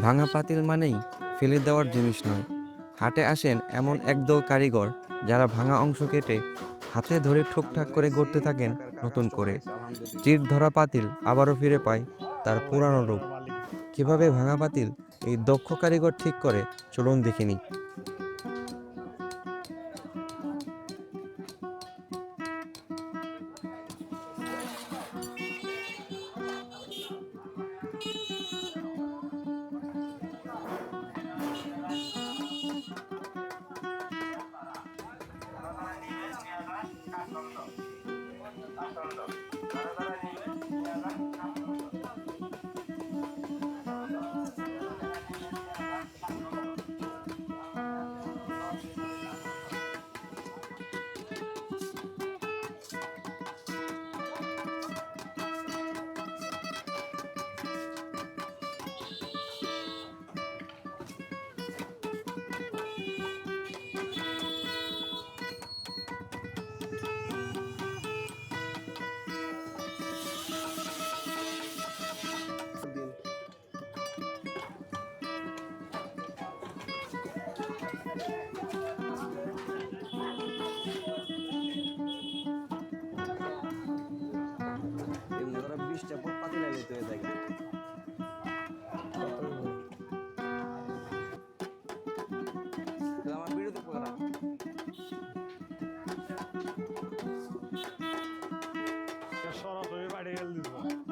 ভাঙা পাতিল মানেই ফেলে দেওয়ার জিনিস নয়। হাটে আসেন এমন একদল কারিগর যারা ভাঙা অংশ কেটে হাতে ধরে ঠুকঠাক করে গড়তে থাকেন নতুন করে। চির ধরা পাতিল আবারও ফিরে পায় তার পুরানো রূপ। কীভাবে ভাঙা পাতিল এই দক্ষ কারিগর ঠিক করে, চলুন দেখিনি বিশটা পাতিল নিতে হয়ে যায় আমার বিরুদ্ধে পড়া সরাসরি বাড়ি গেল দিছ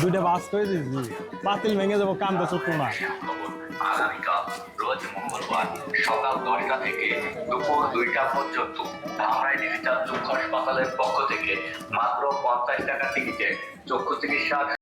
দুইটা বাস করে দিয়েছি বাতিল ভেঙে যাব কামটা ছোট্ট না। আগামীকাল রোজ মঙ্গলবার সকাল দশটা থেকে দুপুর দুইটা পর্যন্ত হাসপাতালের পক্ষ থেকে মাত্র পঞ্চাশ টাকা